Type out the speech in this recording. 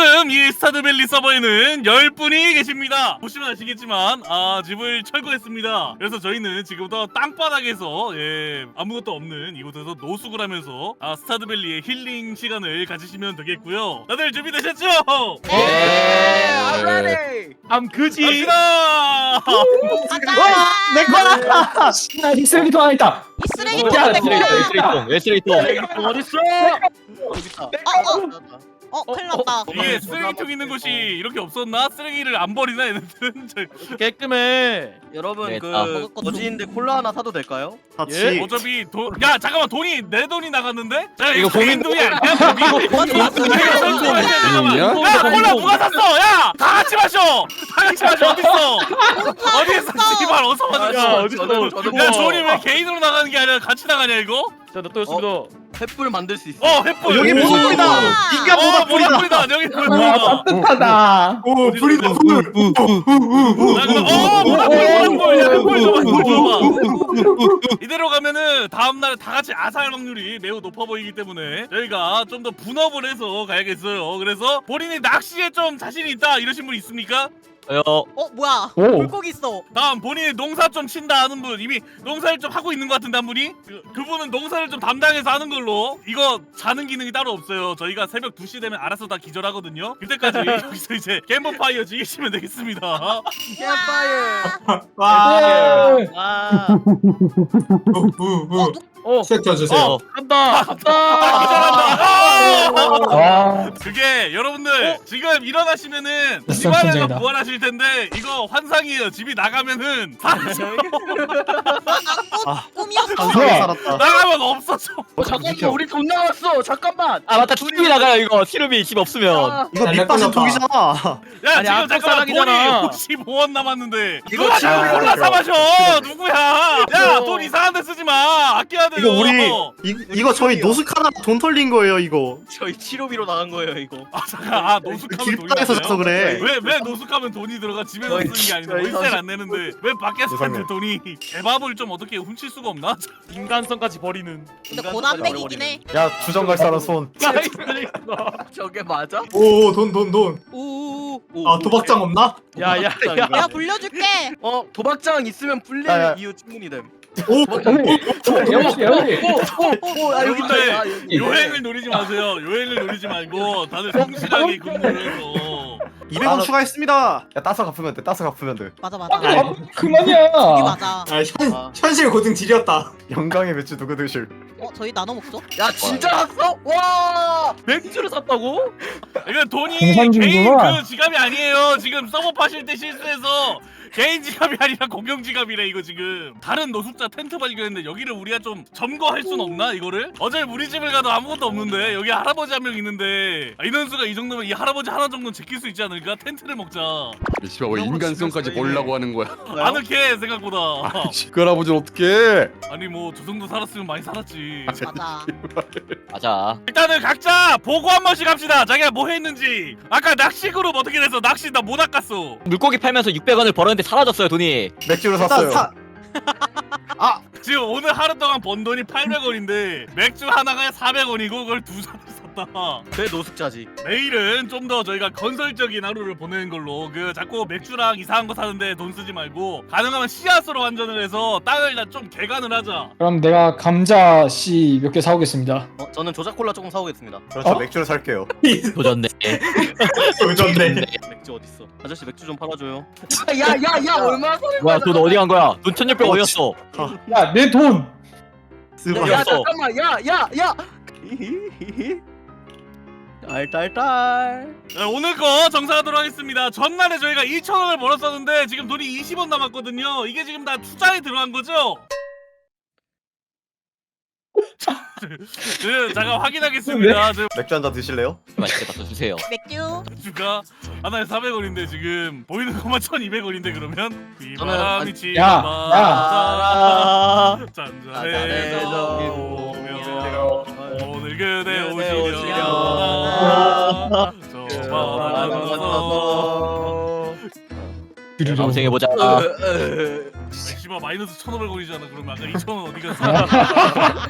지금 이 스타드밸리 서버에는 10분이 계십니다. 보시면 아시겠지만 아 집을 철거했습니다. 그래서 저희는 지금부터 땅바닥에서 예 아무것도 없는 이곳에서 노숙을 하면서 아 스타드밸리의 힐링 시간을 가지시면 되겠고요. 다들 준비되셨죠? 네. already. 암 그지. 갑시다. 내 거다. 나 쓰레기통 하나 있다. 이 쓰레기 야, 내 거야. 쓰레기통 쓰레기통 쓰레기통 어디 있어? 여기 있다. 어, 어. 어, 큰일 났다. 이게 쓰레기통 있는 곳이 이렇게 없었나? 쓰레기를 안 버리나 얘네들은? 저- 깨끗해. 여러분 네, 그 아. 거지인데 콜라 하나 사도 될까요? 예? 어차피 돈, 야 잠깐만 돈이 내 돈이 나갔는데? 자 이거 이거 개인 고민- 돈이 아니야? 이거 있냐? 야 콜라 누가 샀어? 야! 다 같이 마셔! 다 같이 마셔 어딨어? 어디에서 씨발 어서 야 마셔 어디 있어? 저는- 저는 야 돈이 왜 개인으로 나가는 게 아니라 같이 나가냐 이거? 자 나또 있습니다. 햇불 만들 수 있어. 어 햇불 여기 오! 모닥불이다. 인간 어 모닥불이다 여기 와 모닥불이다 따뜻하다. 오 불이다 불 어. 이대로 가면은 다음날 다 같이 아사할 확률이 매우 높아 보이기 때문에 저희가 좀 더 분업을 해서 가야겠어요. 그래서 본인이 낚시에 좀 자신이 있다 이러신 분 있습니까? 저요 어, 뭐야? 오. 물고기 있어. 다음 본인이 농사 좀 친다 하는 분 이미 농사를 좀 하고 있는 것 같은데 한 분이 그, 그분은 농사를 좀 담당해서 하는 걸로 이거 자는 기능이 따로 없어요 저희가 새벽 2시 되면 알아서 다 기절하거든요 그때까지 여기서 이제 겜버파이어 즐기시면 되겠습니다 캠파이어. 와. 아. 어, 누, 어. 세트 주세요. 어 간다. 아, 간다. 기절한다 아! 와. 그게 여러분들 지금 일어나시면은 집안에서 천재이다. 부활하실 텐데 이거 환상이에요 집이 나가면은 사라져 꿈이었어. 뭐야? 살았다. 나가면 없어져 어, 잠깐만 우리 돈 나왔어. 잠깐만. 아 맞다 티루비 나가요 이거 티루비 집 없으면 아, 이거 냈구나. 독이잖아. 야 아니, 지금 잠깐만 돈이 싸가기잖아. 55원 남았는데 이거 누가 지금 지금 콜라 사 마셔 누구야 야. 돈 이상한 데 쓰지 마 아껴야 돼요 이거 우리 이, 이거 저희 노숙하다 돈 털린 거예요 이거. 저희 치료비로 나간 거예요 이거. 아 잠깐 아 노숙하면 돈이? 사서 그래. 왜, 왜 노숙하면 돈이 들어가 집에서 저희- 쓰는 게 아닌데 저희 월세를 안 내는데 왜 밖에서 쓰는데 돈이 개밥을 좀 어떻게 훔칠 수가 없나? 인간성까지 버리는. 근데 고단백이긴 해. 야 주정갈 사람 손. 저게 맞아? 오 돈 돈 돈. 우. 아 도박장 없나? 야야야. 내가 불려줄게. 어 도박장 있으면 불릴 야, 야. 이유 충분히 됨. 오 여기 여기. 여기. 요행을 노리지 마세요 요행을 노리지 말고 다들 성실하게 근무를 해서 200원 추가했습니다. 야 따서 갚으면 돼 따서 갚으면 돼 맞아, 맞아. 아, 이게 그만이야. 맞아. 아 현, 아. 현실 고등 지렸다. 영광의 맥주 누구 드실 어, 저희 나눠 먹죠? 야 진짜 샀어? 와 맥주를 샀다고? 이건 돈이. 개인 그 지갑이 아니에요 지금 서버 파실 때 실수해서 개인 지갑이 아니라 공용 지갑이래 이거 지금. 다른 노숙자 텐트 발견했는데 여기를 우리가 좀 점거할 순 없나 이거를? 어제 우리 집을 가도 아무것도 없는데 여기 할아버지 한 명 있는데. 아, 인원수가 이 정도면 이 할아버지 하나 정도는 지킬 수 있지 않을까? 텐트를 먹자. 씨발 왜 인간성까지 보려고 하는 거야? 아늑해 생각보다. 그 할아버지는 어떻게? 아니 뭐 저 정도 살았으면 많이 살았지. 맞아. 맞아. 일단은 각자 보고 한 번씩 합시다. 자기가 뭐 했는지. 아까 낚시 그룹 어떻게 됐어? 낚시 나못 낚았어. 물고기 팔면서 600원을 벌었는데 사라졌어요 돈이 맥주를 샀어요 사. 지금 오늘 하루 동안 번 돈이 800원인데 맥주 하나가 400원이고 그걸 두 잔을 내 노숙자지. 내일은 좀 더 저희가 건설적인 하루를 보내는 걸로 그 자꾸 맥주랑 이상한 거 사는데 돈 쓰지 말고 가능하면 씨앗으로 완전을 해서 땅을 다좀 개간을 하자. 그럼 내가 감자 씨 몇 개 사오겠습니다. 어, 저는 조작 콜라 조금 사오겠습니다. 그렇죠 어? 맥주를 살게요 도졌네 도전네. 맥주 어디 있어? 아저씨 맥주 좀 팔아줘요. 야야야 얼마 소리? 뭐야 돈 어디 간 거야 돈1600 어, 어디였어 야 내 돈. 스바. 야 없어. 잠깐만 야야 야. 딸딸딸. 네, 오늘 거 정산하도록 하겠습니다. 전날에 저희가 2,000원을 벌었었는데 지금 돈이 20원 남았거든요. 이게 지금 다 투자에 들어간 거죠? 네, 잠깐 확인하겠습니다. 저 맥주 한 잔 드실래요? 맛있겠다 또 주세요 맥주. 주가 하나에 400원인데 지금 보이는 것만 1,200원인데 그러면 비바람이 저는- 야, 치다 짠짠해서 잔잔해서 오며 다음 생에 보자. 씨발 마이너스 1,500원이잖아? 그러면 아까 2,000원 어디 갔어